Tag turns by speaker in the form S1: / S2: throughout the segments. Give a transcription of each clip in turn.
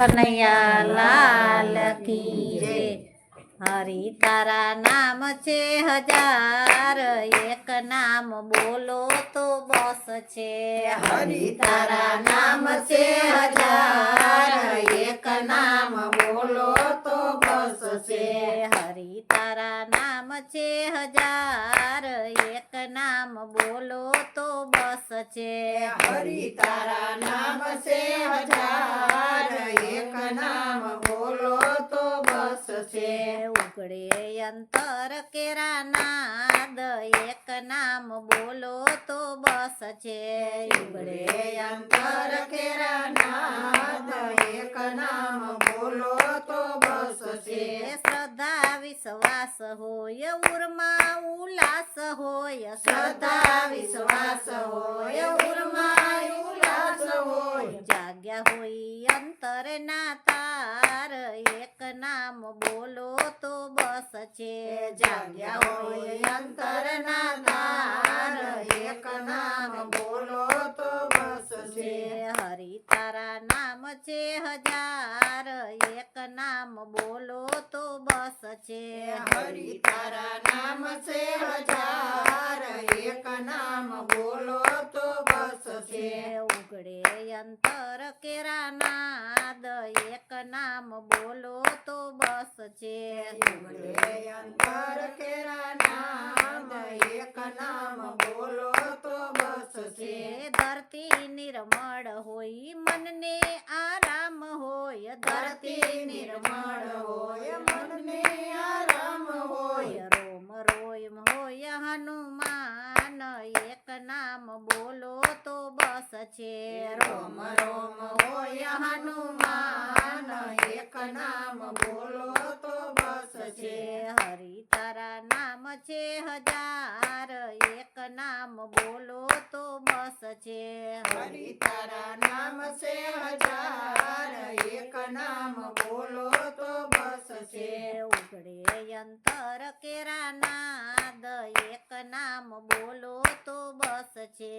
S1: કનૈયા લાલ કી રે હરી તારા નામ છે હજાર એક નામ બોલો તો બસ છે.
S2: હરી તારા નામ છે હજાર એક નામ બોલો તો બસ છે.
S1: હરી તારા નામ છે હજાર એક નામ બોલો તો બસ છે.
S2: હરી તારા નામ છે હજાર એક નામ બોલો તો બસ છે
S1: અંતર કેરા નાદ એક નામ બોલો તો બસ છે.
S2: અંતર કેરા નાદ એક નામ બોલો તો બસ છે.
S1: શ્રદ્ધા વિશ્વાસ હોય ઉર્મા ઉલ્લાસ હોય.
S2: શ્રદ્ધા વિશ્વાસ હોય ઉર્મા ઉલ્લાસ હોય.
S1: જાગ્યા હોય અંતર ના તાર એક નામ બોલો તો છે
S2: જાગ્યા હોય અંતરના તાર એક નામ બોલો તો બસ છે
S1: હરી તારા નામ છે હજાર એક નામ બોલો તો બસ છે.
S2: હરી તારા નામ છે હજાર. એક નામ બોલો તો બસ છે.
S1: ઉગડે અંતર કેરા નાદ એક નામ બોલો તો બસ છે.
S2: ઉગડે અંતર કેરા નામ એક નામ બોલો તો બસ છે.
S1: ધરતી નિર્મળ હોય મનને આરામ હોય.
S2: ધરતી નિર્મળ હોય મનને આરામ હોય.
S1: રોમ રોયમ હોય, હનુમાન, એક નામ બોલો તો બસ છે.
S2: રોમ રોમ હોય, હનુમાન, એક નામ બોલો તો બસ છે.
S1: નામ છે હજાર એક નામ બોલો તો બસ છે.
S2: હરી તારા નામ છે હજાર એક નામ બોલો તો બસ છે.
S1: ઉગડે અંતર કેરા નાદ એક નામ બોલો તો બસ છે.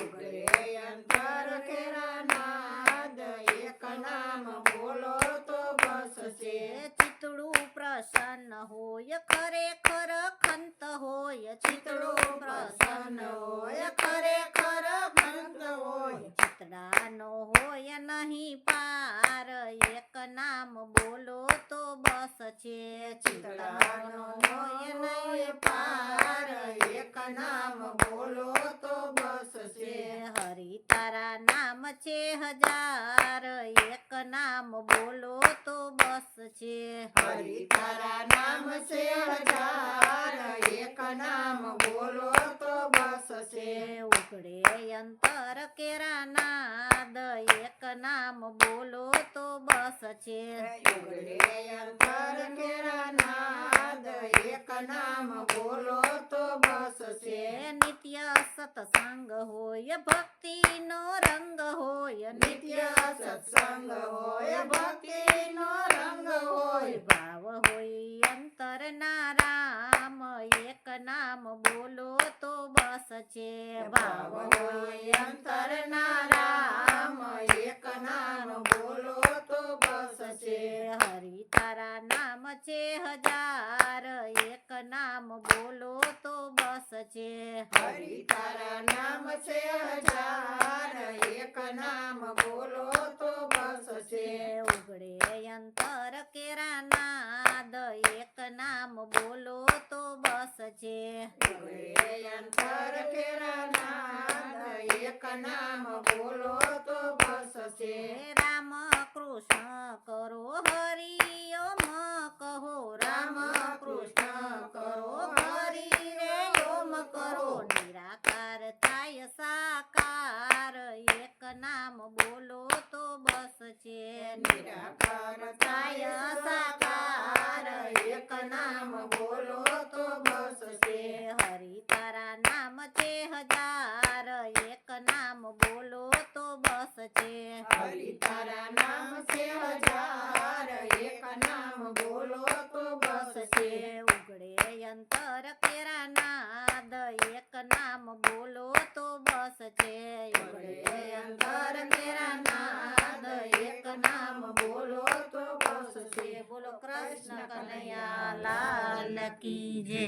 S2: ઉગડે અંતર કેરા નાદ એક નામ બોલો તો બસ છે
S1: ચિતડું પ્રસન્ન હોય, ખરેખર ખંત હોય
S2: ચિતડો પ્રસન્ન હોય, ખરેખર ખંત હોય.
S1: ચિતડાનો હોય નહીં પાર, એક નામ બોલો તો બસ છે.
S2: ચિતડાનો હોય નહીં પાર, એક નામ બોલો તો બસ છે.
S1: હરી તારા નામ છે હજાર, એક નામ બોલો તો બસ છે.
S2: હરી તારા નામ છે હજાર એક નામ બોલો તો બસ છે
S1: ઉગડે અંતર કેરા નાદ એક નામ બોલો તો બસ છે.
S2: કેરા નાદ એક નામ બોલો તો બસ છે.
S1: નિત્ય સત્સંગ હોય ભક્તિનો રંગ હોય.
S2: નિત્ય સત્સંગ હોય ભક્તિનો રંગ હોય
S1: અંતર ના રામ એક નામ બોલો તો બસ છે
S2: ભાવ હોય અંતરના રામ એક નામ બોલો તો બસ છે
S1: હરી તારા નામ હજાર એક નામ બોલો તો બસ છે
S2: હરી તારા નામ છે હજાર, એક નામ બોલો તો બસ છે.
S1: ઉગડે અંતર કેરા નાદ એક નામ બોલો છે
S2: એક નામ બોલો તો બસ છે.
S1: રામ કૃષ્ણ કરો હરિઓમ કહો
S2: રામ કૃષ્ણ કરો હરી રે ઓમ કરો
S1: નિરાકાર થાય સાકાર એક નામ બોલો તો બસ છે
S2: નિરાકાર થાય સાકાર એક નામ બોલો તો બસ છે
S1: હરી તારા નામ છે હજાર એક નામ બોલો તો બસ છે.
S2: હરી તારા નામ છે હજાર એક નામ બોલો તો બસ છે.
S1: ઉગડે અંતર કેરા નાદ એક નામ બોલો તો બસ છે.
S2: ઉગડે અંતર કેરા નાદ એક નામ બોલો
S1: કૃષ્ણ કનૈયા લાલ કી જય.